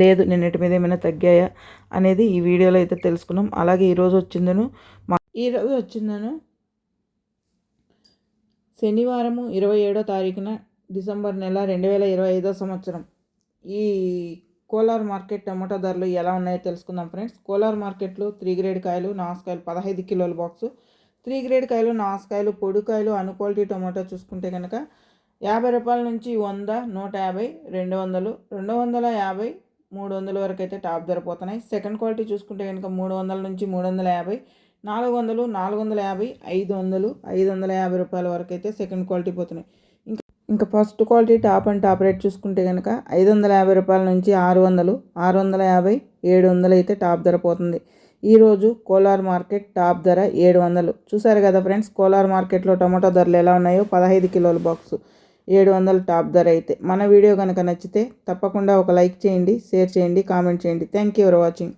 లేదు నిన్నటి మీద ఏమైనా తగ్గాయా అనేది ఈ వీడియోలో అయితే తెలుసుకున్నాం. అలాగే ఈరోజు వచ్చిందను మా ఈరోజు వచ్చిందను శనివారము ఇరవై ఏడో తారీఖున డిసెంబర్ నెల రెండు వేల ఇరవై ఐదో సంవత్సరం. ఈ కోలార్ మార్కెట్ టమాటా ధరలు ఎలా ఉన్నాయో తెలుసుకుందాం ఫ్రెండ్స్. కోలార్ మార్కెట్లో త్రీ గ్రేడ్ కాయలు నాసుకాయలు పదహైదు కిలోల బాక్సు. త్రీ గ్రేడ్ కాయలు నాసుకాయలు పొడికాయలు అను క్వాలిటీ టమాటా చూసుకుంటే కనుక యాభై రూపాయల నుంచి వంద నూట యాభై రెండు వందలు రెండు వందల యాభై మూడు వందల వరకు అయితే టాప్ ధర పోతున్నాయి. సెకండ్ క్వాలిటీ చూసుకుంటే కనుక మూడు వందల నుంచి మూడు వందల యాభై నాలుగు వందలు నాలుగు వందల యాభై ఐదు వందలు ఐదు వందల యాభై రూపాయల వరకు అయితే సెకండ్ క్వాలిటీ పోతున్నాయి. ఇంకా ఇంకా first quality top and top rate చూసుకుంటే కనుక ఐదు వందల యాభై రూపాయల నుంచి ఆరు వందలు ఆరు వందల యాభై ఏడు వందలు అయితే టాప్ ధర పోతుంది. ఈరోజు కోలార్ మార్కెట్ టాప్ ధర ఏడు వందలు చూసారు కదా ఫ్రెండ్స్ కోలార్ మార్కెట్లో టమాటో ధరలు ఎలా ఉన్నాయో? పదహైదు కిలోల బాక్సు. ఏడు వందల టాప్ ధర అయితే. మన వీడియో కనుక నచ్చితే తప్పకుండా ఒక లైక్ చేయండి షేర్ చేయండి కామెంట్ చేయండి. Thank you for watching